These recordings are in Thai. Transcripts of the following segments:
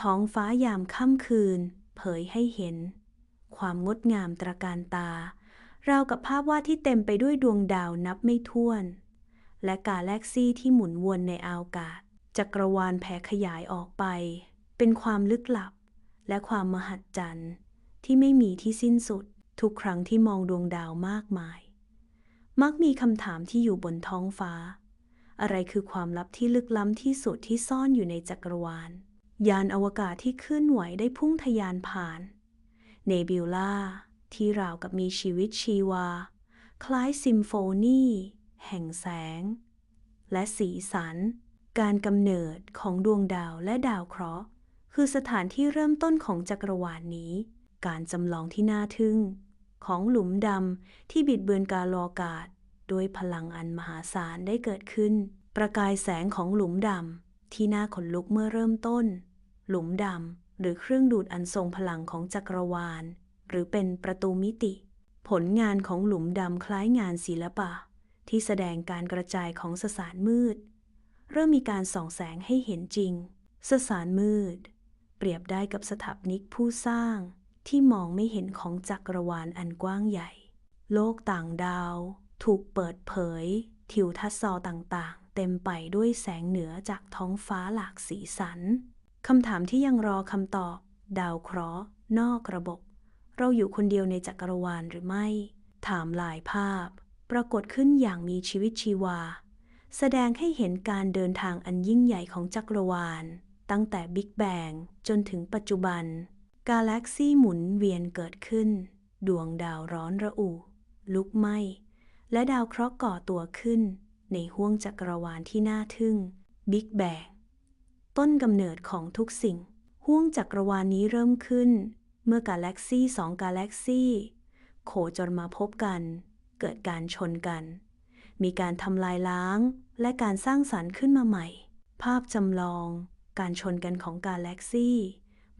ท้องฟ้ายามค่ำคืน เผยให้เห็น ความงดงามตระการตา ราวกับภาพวาดที่เต็มไปด้วยดวงดาวนับไม่ถ้วน และกาแล็กซี่ที่หมุนวนในอากาศ จักรวาลแผ่ขยายออกไป เป็นความลึกลับ และความมหัศจรรย์ที่ไม่มีที่สิ้นสุด ทุกครั้งที่มองดวงดาวมากมาย มักมีคำถามที่อยู่บนท้องฟ้า อะไรคือความลับที่ลึกล้ำที่สุดที่ซ่อนอยู่ในจักรวาล ยานอวกาศที่เคลื่อนไหวได้พุ่งทะยานผ่าน เนบิวลาที่ราวกับมีชีวิตชีวา คล้ายซิมโฟนีแห่งแสง และสีสัน การกำเนิดของดวงดาวและดาวเคราะห์ คือสถานที่เริ่มต้นของจักรวาลนนี้ การจำลองที่น่าทึ่ง ของหลุมดำที่บิดเบือนกาลอากาศด้วยพลังอันมหาศาลได้เกิดขึ้น ประกายแสงของหลุมดำที่น่าขนลุกเมื่อเริ่มต้น หลุมดำ หรือเครื่องดูดอันทรงพลังของจักรวาล หรือเป็นประตูมิติ ผลงานของหลุมดำคล้ายงานศิลปะ ที่แสดงการกระจายของสสารมืด เริ่มมีการส่องแสงให้เห็นจริง สสารมืด เปรียบได้กับสถาปนิกผู้สร้าง ที่มองไม่เห็นของจักรวาลอันกว้างใหญ่ โลกต่างดาว ถูกเปิดเผย ทิวทัศน์ซอต่างๆ เต็มไปด้วยแสงเหนือจากท้องฟ้าหลากสีสัน คำถามที่ยังรอคำตอบ ดาวเคราะห์ นอกระบบ เราอยู่คนเดียวในจักรวาลหรือไม่ ถามหลายภาพ ปรากฏขึ้นอย่างมีชีวิตชีวา แสดงให้เห็นการเดินทางอันยิ่งใหญ่ของจักรวาล ตั้งแต่บิ๊กแบงจนถึงปัจจุบัน กาแล็กซี่หมุนเวียนเกิดขึ้น ดวงดาวร้อนระอุ ลุกไหม้และดาวเคราะห์ก่อตัวขึ้น ในห้วงจักรวาลที่น่าทึ่งบิ๊กแบง ต้นกำเนิดของทุกสิ่ง ห้วงจักรวาลนี้เริ่มขึ้น เมื่อกาแล็กซี่สองกาแล็กซี่โคจรมาพบกัน เกิดการชนกัน มีการทำลายล้าง และการสร้างสรรค์ขึ้นมาใหม่ ภาพจำลอง การชนกันของกาแล็กซี่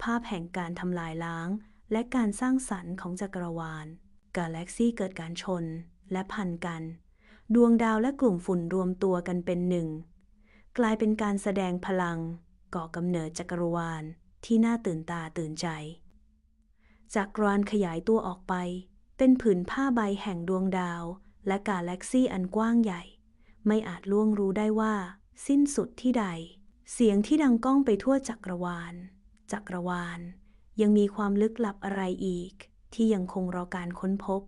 ภาพแห่งการทำลายล้าง และการสร้างสรรค์ของจักรวาล กาแล็กซี่เกิดการชนและพันกัน ดวงดาวและกลุ่มฝุ่นรวมตัวกันเป็นหนึ่ง กลายเป็นการแสดงพลัง ก่อกำเนิดจักรวาลที่น่าตื่นตาตื่นใจ จักรวาลขยายตัวออกไป เป็นผืนผ้าใบแห่งดวงดาว และกาแล็กซี่อันกว้างใหญ่ ไม่อาจล่วงรู้ได้ว่า สิ้นสุดที่ใด เสียงที่ดังก้องไปทั่วจักรวาล จักรวาล ยังมีความลึกลับอะไรอีก ที่ยังคงรอการค้นพบ